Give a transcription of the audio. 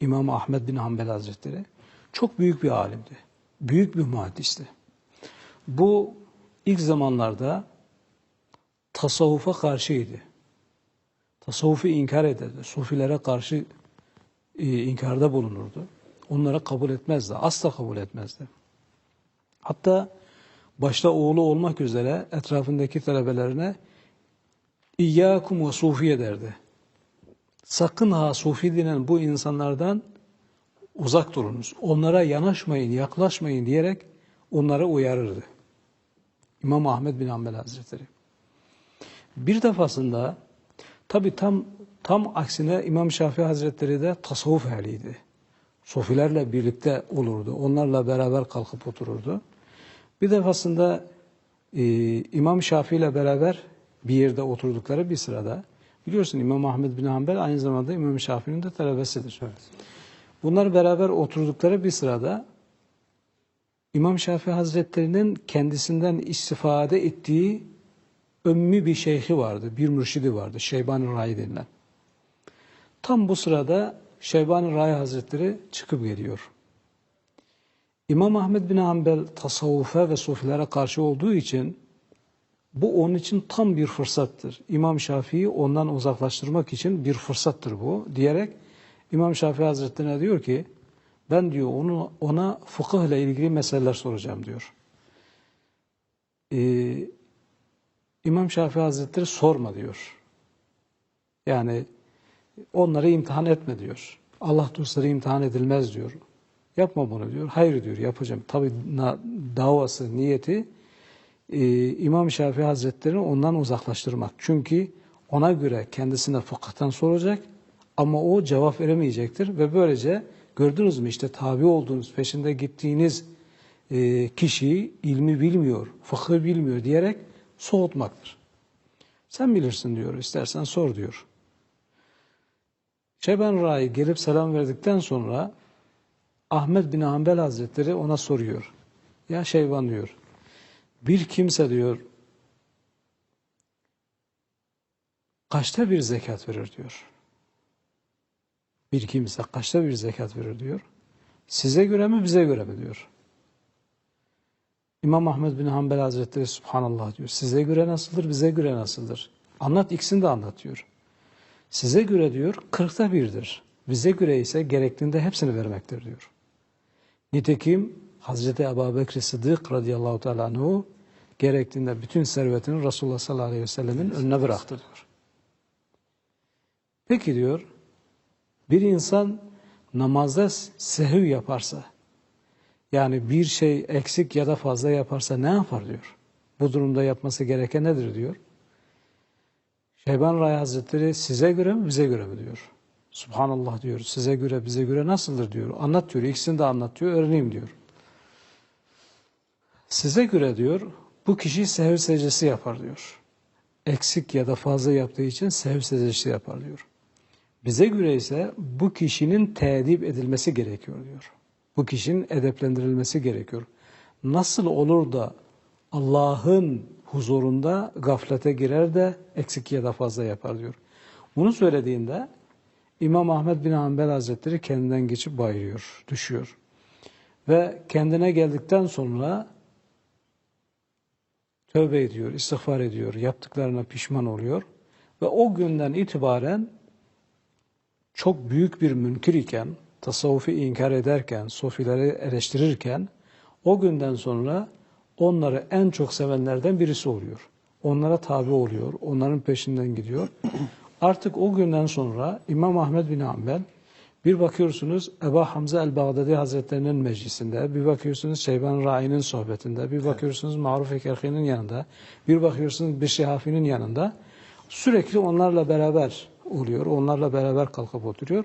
İmam Ahmed bin Hanbel Hazretleri çok büyük bir alimdi. Büyük bir muhaddisti. Bu ilk zamanlarda tasavvufa karşıydı. Tasavvufu inkar ederdi. Sufilere karşı e, inkarda bulunurdu. Onlara kabul etmezdi. Asla kabul etmezdi. Hatta başta oğlu olmak üzere etrafındaki talebelerine İyyâkum ve sufiye derdi. Sakın ha sufi denen bu insanlardan uzak durunuz. Onlara yanaşmayın, yaklaşmayın diyerek onları uyarırdı. İmam Ahmed bin Hanbel Hazretleri. Bir defasında tabi tam tam aksine İmam Şafii Hazretleri de tasavvuf ehliydi. Sofilerle birlikte olurdu. Onlarla beraber kalkıp otururdu. Bir defasında e, İmam Şafii ile beraber bir yerde oturdukları bir sırada biliyorsun İmam Ahmed bin Hanbel aynı zamanda İmam Şafii'nin de talebesidir. Evet. Bunlar beraber oturdukları bir sırada İmam Şafii Hazretleri'nin kendisinden istifade ettiği ömmi bir şeyhi vardı, bir mürşidi vardı, Şeyban-ı Rai denilen. Tam bu sırada Şeyban-ı Rai Hazretleri çıkıp geliyor. İmam Ahmed bin Hanbel tasavvufa ve sufilere karşı olduğu için bu onun için tam bir fırsattır. İmam Şafii ondan uzaklaştırmak için bir fırsattır bu diyerek İmam Şafii Hazretleri'ne diyor ki ben diyor onu ona fıkıh ile ilgili meseleler soracağım diyor. Ee, İmam Şafii Hazretleri sorma diyor. Yani onları imtihan etme diyor. Allah dostları imtihan edilmez diyor. Yapma bunu diyor. Hayır diyor yapacağım. Tabi davası, niyeti e, İmam Şafii Hazretleri'ni ondan uzaklaştırmak. Çünkü ona göre kendisine fıkıhtan soracak ama o cevap veremeyecektir ve böylece gördünüz mü işte tabi olduğunuz, peşinde gittiğiniz e, kişiyi ilmi bilmiyor, fıkhı bilmiyor diyerek soğutmaktır. Sen bilirsin diyor, istersen sor diyor. Şeyban Rai gelip selam verdikten sonra Ahmet bin Hanbel Hazretleri ona soruyor. Ya Şeyban diyor, bir kimse diyor kaçta bir zekat verir diyor. Bir kimse kaçta bir zekat verir diyor. Size göre mi bize göre mi diyor. İmam Ahmed bin Hanbel Hazretleri Subhanallah diyor. Size göre nasıldır, bize göre nasıldır? Anlat ikisini de anlatıyor. Size göre diyor kırkta birdir. Bize göre ise gerektiğinde hepsini vermektir diyor. Nitekim Hazreti Ebu Bekir Sıddık radıyallahu teala gerektiğinde bütün servetini Resulullah sallallahu aleyhi ve sellemin önüne bıraktı diyor. Peki diyor bir insan namazda sehv yaparsa yani bir şey eksik ya da fazla yaparsa ne yapar diyor. Bu durumda yapması gereken nedir diyor. Şeyban Ray Hazretleri size göre mi bize göre mi diyor. Subhanallah diyor. Size göre bize göre nasıldır diyor. Anlat diyor. İkisini de anlatıyor. Öğreneyim diyor. Size göre diyor bu kişi sehev secdesi yapar diyor. Eksik ya da fazla yaptığı için sehev secdesi yapar diyor. Bize göre ise bu kişinin tedip edilmesi gerekiyor diyor. Bu kişinin edeplendirilmesi gerekiyor. Nasıl olur da Allah'ın huzurunda gaflete girer de eksik ya da fazla yapar diyor. Bunu söylediğinde İmam Ahmed bin Hanbel Hazretleri kendinden geçip bayılıyor, düşüyor. Ve kendine geldikten sonra tövbe ediyor, istiğfar ediyor, yaptıklarına pişman oluyor. Ve o günden itibaren çok büyük bir münkir iken, tasavvufi inkar ederken, sofileri eleştirirken, o günden sonra onları en çok sevenlerden birisi oluyor. Onlara tabi oluyor, onların peşinden gidiyor. Artık o günden sonra İmam Ahmed bin Hanbel bir bakıyorsunuz Ebu Hamza el-Bağdadi Hazretlerinin meclisinde, bir bakıyorsunuz Şeyban Rai'nin sohbetinde, bir bakıyorsunuz Maruf Ekerhi'nin yanında, bir bakıyorsunuz Bişihafi'nin yanında. Sürekli onlarla beraber oluyor, onlarla beraber kalkıp oturuyor.